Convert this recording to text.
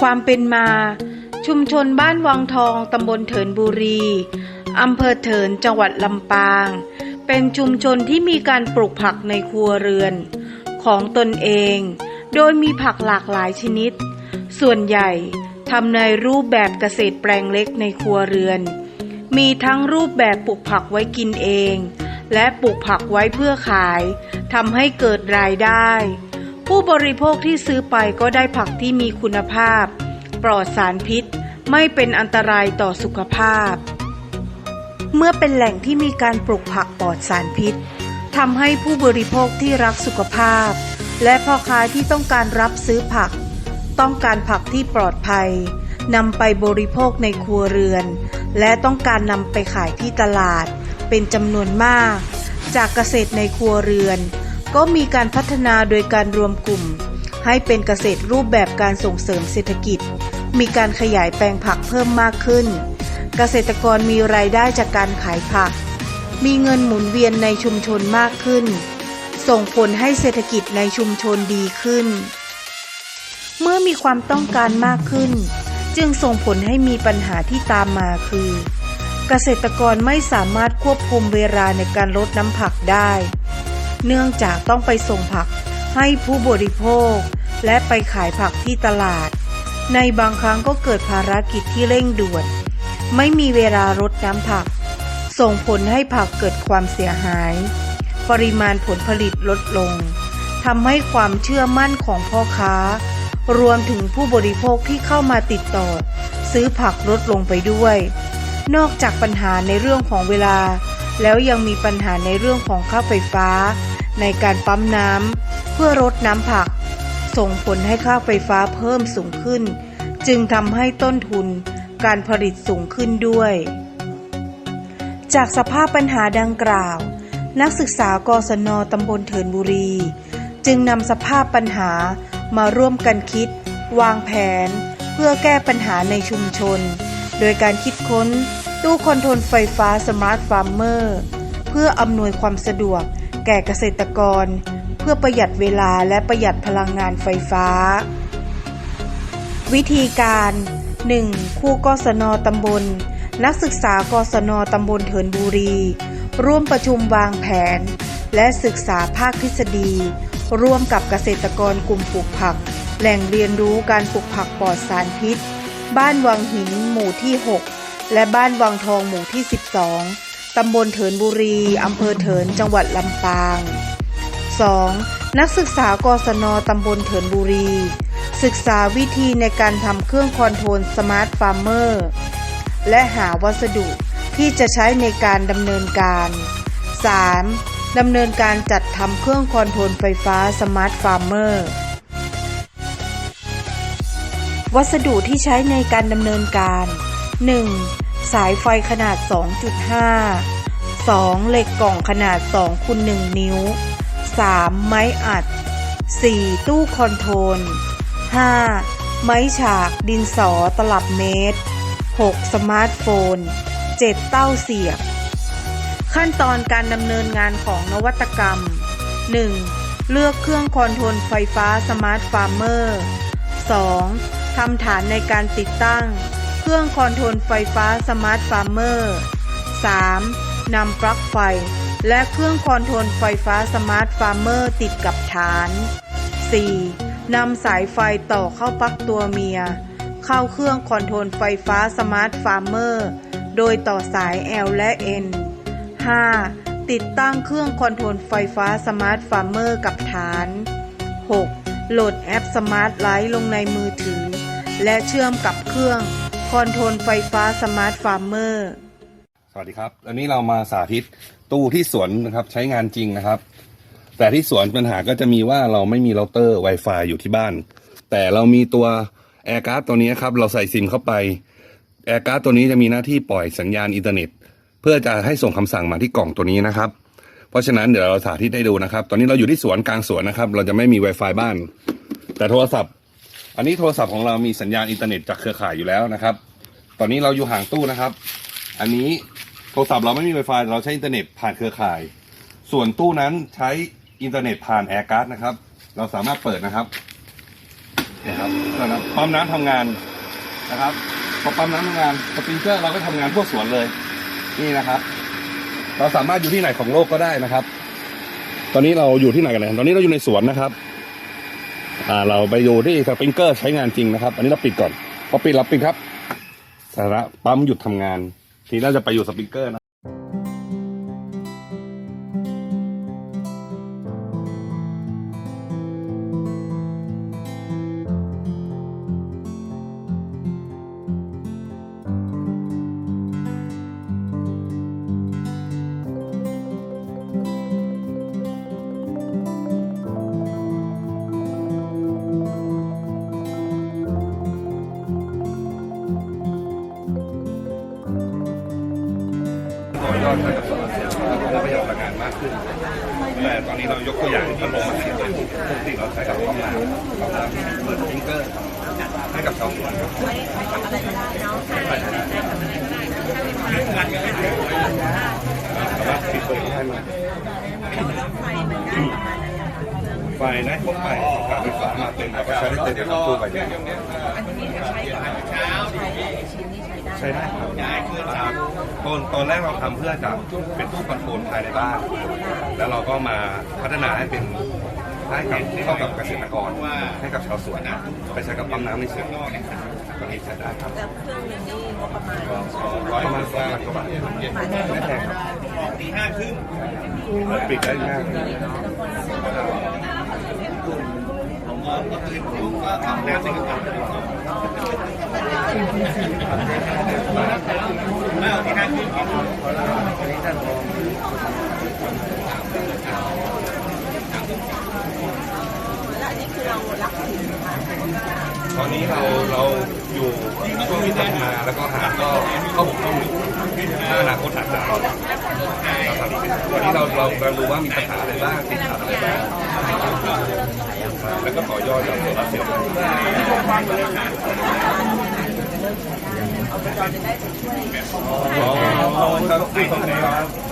ความเป็นมา ชุมชนบ้านวังทองตำบลเถินบุรีอำเภอเถินจังหวัดลำปาง เป็นชุมชนที่มีการปลูกผักในครัวเรือน ของตนเอง โดยมีผักหลากหลายชนิด ส่วนใหญ่ทำในรูปแบบเกษตรแปลงเล็กในครัวเรือน มีทั้งรูปแบบปลูกผักไว้กินเอง และปลูกผักไว้เพื่อขายทำให้เกิดรายได้ ผู้บริโภคที่ซื้อไปก็ได้ผักที่มีคุณภาพ ปลอดสารพิษ ไม่เป็นอันตรายต่อสุขภาพ เมื่อเป็นแหล่งที่มีการปลูกผักปลอดสารพิษทำให้ผู้บริโภคที่รักสุขภาพ และพ่อค้าที่ต้องการรับซื้อผัก ต้องการผักที่ปลอดภัยนำไปบริโภคในครัวเรือน และต้องการนำไปขายที่ตลาด เป็นจำนวนมาก จากเกษตรในครัวเรือน ก็มีการพัฒนาโดยการรวมกลุ่ม ให้เป็นเกษตรรูปแบบการส่งเสริมเศรษฐกิจ มีการขยายแปลงผักเพิ่มมากขึ้น เกษตรกรมีรายได้จากการขายผัก มีเงินหมุนเวียนในชุมชนมากขึ้น ส่งผลให้เศรษฐกิจในชุมชนดีขึ้น เมื่อมีความต้องการมากขึ้น จึงส่งผลให้มีปัญหาที่ตามมาคือ เกษตรกรไม่สามารถควบคุมเวลาในการลดน้ำผักได้ เนื่องจากต้องไปส่งผักให้ผู้บริโภค และไปขายผักที่ตลาด ในบางครั้งก็เกิดภารกิจที่เร่งด่วน ไม่มีเวลารดน้ำผัก ส่งผลให้ผักเกิดความเสียหาย ปริมาณผลผลิตลดลงทำให้ความเชื่อมั่นของพ่อค้า รวมถึงผู้บริโภคที่เข้ามาติดต่อ ซื้อผักลดลงไปด้วย นอกจากปัญหาในเรื่องของเวลา แล้วยังมีปัญหาในเรื่องของค่าไฟฟ้า ในการปั๊มน้ำเพื่อรดน้ำผัก ส่งผลให้ค่าไฟฟ้าเพิ่มสูงขึ้น จึงทำให้ต้นทุนการผลิตสูงขึ้นด้วย จากสภาพปัญหาดังกล่าว นักศึกษากศนตำบลเถินบุรี จึงนำสภาพปัญหามาร่วมกันคิด วางแผน เพื่อแก้ปัญหาในชุมชน โดยการคิดค้นตู้คอนโทรลไฟฟ้าสมาร์ทฟาร์มเมอร์เพื่ออำนวยความสะดวก ก่เกษตรกร เพื่อประหยัดเวลาและประหยัดพลังงานไฟฟ้า วิธีการ 1. ครูกศนตำบล นักศึกษากศนตำบลเถินบุรี ร่วมประชุมวางแผน และศึกษาภาคทฤษฎี ร่วมกับเกษตรกรกลุ่มปลูกผัก แหล่งเรียนรู้การปลูกผักปลอดสารพิษ บ้านวังหินหมู่ที่ 6 และบ้านวังทองหมู่ที่ 12 ตำบลเถินบุรี อำเภอเถิน จังหวัดลำปาง 2. นักศึกษากศนตำบลเถินบุรี ศึกษาวิธีในการทำเครื่องคอนโทรลสมาร์ทฟาร์มเมอร์ และหาวัสดุที่จะใช้ในการดำเนินการ 3. ดำเนินการจัดทำเครื่องคอนโทรลไฟฟ้าสมาร์ทฟาร์มเมอร์ วัสดุที่ใช้ในการดำเนินการ 1. สายไฟขนาด 2.5 2. เหล็กกล่องขนาด2คูณ1นิ้ว 3. ไม้อัด 4. ตู้คอนโทรล 5. ไม้ฉากดินสอตลับเมตร 6. สมาร์ทโฟน 7. เต้าเสียบ ขั้นตอนการดำเนินงานของนวัตกรรม 1. เลือกเครื่องคอนโทรลไฟฟ้าสมาร์ทฟาร์มเมอร์ 2. ทำฐานในการติดตั้ง เครื่องคอนโทรลไฟฟ้าสมาร์ทฟาร์มเมอร์ 3. นำปลั๊กไฟ และเครื่องคอนโทรลไฟฟ้าสมาร์ทฟาร์มเมอร์ติดกับฐาน 4. นำสายไฟต่อเข้าปลั๊กตัวเมีย เข้าเครื่องคอนโทรลไฟฟ้าสมาร์ทฟาร์มเมอร์ โดยต่อสาย L และ N 5. ติดตั้งเครื่องคอนโทรลไฟฟ้าสมาร์ทฟาร์มเมอร์กับฐาน 6. โหลดแอปสมาร์ทไลท์ลงในมือถือ และเชื่อมกับเครื่อง คอนโทรลไฟฟ้าสมาร์ทฟาร์มเมอร์ สวัสดีครับ อันนี้เรามาสาธิตตู้ที่สวนนะครับใช้งานจริงนะครับ แต่ที่สวนปัญหาก็จะมีว่าเราไม่มีเราเตอร์ Wi-Fi อยู่ที่บ้าน แต่เรามีตัวแอร์การ์ดตัวนี้ครับเราใส่ซิมเข้าไปแอร์การ์ดตัวนี้จะมีหน้าที่ปล่อยสัญญาณอินเทอร์เน็ต เพื่อจะให้ส่งคำสั่งมาที่กล่องตัวนี้นะครับ เพราะฉะนั้นเดี๋ยวเราสาธิตให้ดูนะครับ ตอนนี้เราอยู่ที่สวนกลางสวนนะครับ เราจะไม่มี Wi-Fi บ้าน แต่โทรศัพท์ อันนี้โทรศัพท์ของเรามีสัญญาณอินเทอร์เน็ตจากเครือข่ายอยู่แล้วนะครับ ตอนนี้เราอยู่ห่างตู้นะครับ อันนี้โทรศัพท์เราไม่มี Wi-Fi เราใช้อินเทอร์เน็ตผ่านเครือข่าย ส่วนตู้นั้นใช้อินเทอร์เน็ตผ่านแอร์การ์ดนะครับ เราสามารถเปิดนะครับนี่ยครับตอนนั้นปั๊มน้ำทำงานนะครับพอปั๊มน้ำทำงานสปริงเกอร์เราก็ทำงานทั่วสวนเลย นี่นะครับ เราสามารถอยู่ที่ไหนของโลกก็ได้นะครับ ตอนนี้เราอยู่ที่ไหนกันเนี่ยตอนนี้เราอยู่ในสวนนะครับ อ่าเราไปอยู่ที่สปริงเกอร์ใช้งานจริงนะครับ อันนี้เราปิดก่อนพอปิดเราปิดครับสาระปั๊มหยุดทำงาน ทีนี้เราจะไปอยู่สปริงเกอร์นะ ต่อยอดการกับโซลาร์เซลล์เราประหยัดพลังงานมากขึ้น แต่ตอนนี้เรายกตัวอย่างพัดลมมาเสียเลยปกติเราใช้กับห้องน้ำห้องน้ำที่เปิดฟิงเกอร์ให้กับชาวสวนครับสามารถปิดเปิดได้ไหมไฟนะพวกไฟการไฟฟ้ามาเต็มเราก็ใช้ได้เต็มเดี๋ยวเราตู้ไปเดี๋ยว ใช้ได้ครับตอนตอนแรกเราทำเพื่อจะเป็นตู้คอนโทรลภายในบ้าน แล้วเราก็มาพัฒนาให้เป็นให้กับเข้ากับเกษตรกรให้กับชาวสวนไปใช้กับปั๊มน้ำในสวนตอนนี้ใช้ได้ครับแล้วเครื่องหนึงนี่งบประมาณประมาณสองพันกว่าบาทไม่แพงครับตีห้าครึ่งปิดได้ง่ายต ตอนนี้เราเราอยู่ช่วงที่พัฒนาแล้วก็หาก็เข้าบกพร่องอยู่ถ้าอนาคตอาจจะตอนนี้เราเราเรารู้ว่ามีปัญหาอะไรบ้างติดขัดอะไรบ้างแล้วก็ต่อยอดจากโซลาร์เซลล์ อ๋อครับที่ตรงนี้ครับ